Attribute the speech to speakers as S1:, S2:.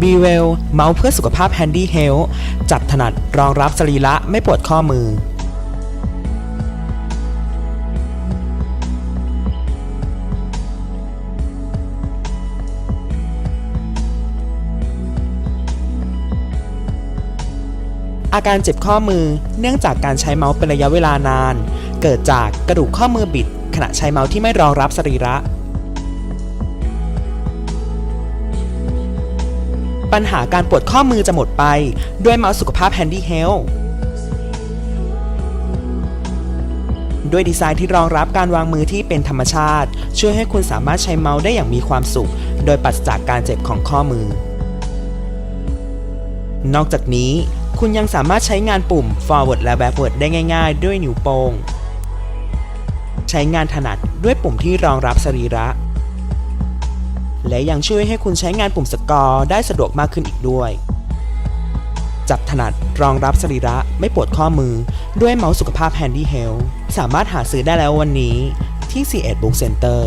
S1: b w e l l เมาส์เพื่อสุขภาพ Handy Health จับถนัดรองรับสรีระไม่ปวดข้อมือ อาการเจ็บข้อมือเนื่องจากการใช้เมาส์เป็นระยะเวลานาน เกิดจากกระดูกข้อมือบิด ขณะใช้เมาส์ที่ไม่รองรับสรีระ ปัญหาการปวดข้อมือจะหมดไป ด้วยเมาส์สุขภาพ Handy Health ด้วยดีไซน์ที่รองรับการวางมือที่เป็นธรรมชาติ ช่วยให้คุณสามารถใช้เมาส์ได้อย่างมีความสุข โดยปราศจากการเจ็บของข้อมือ นอกจากนี้ คุณยังสามารถใช้งานปุ่ม forward และ backward ได้ง่าย ๆ ด้วยนิ้วโป้งใช้งานถนัดด้วยปุ่มที่รองรับสรีระ และยังช่วยให้คุณใช้งานปุ่มสกอร์ได้สะดวกมากขึ้นอีกด้วย จับถนัดรองรับสรีระไม่ปวดข้อมือ ด้วยเมาส์สุขภาพ Handy Health สามารถหาซื้อได้แล้ววันนี้ที่ C1 Book Center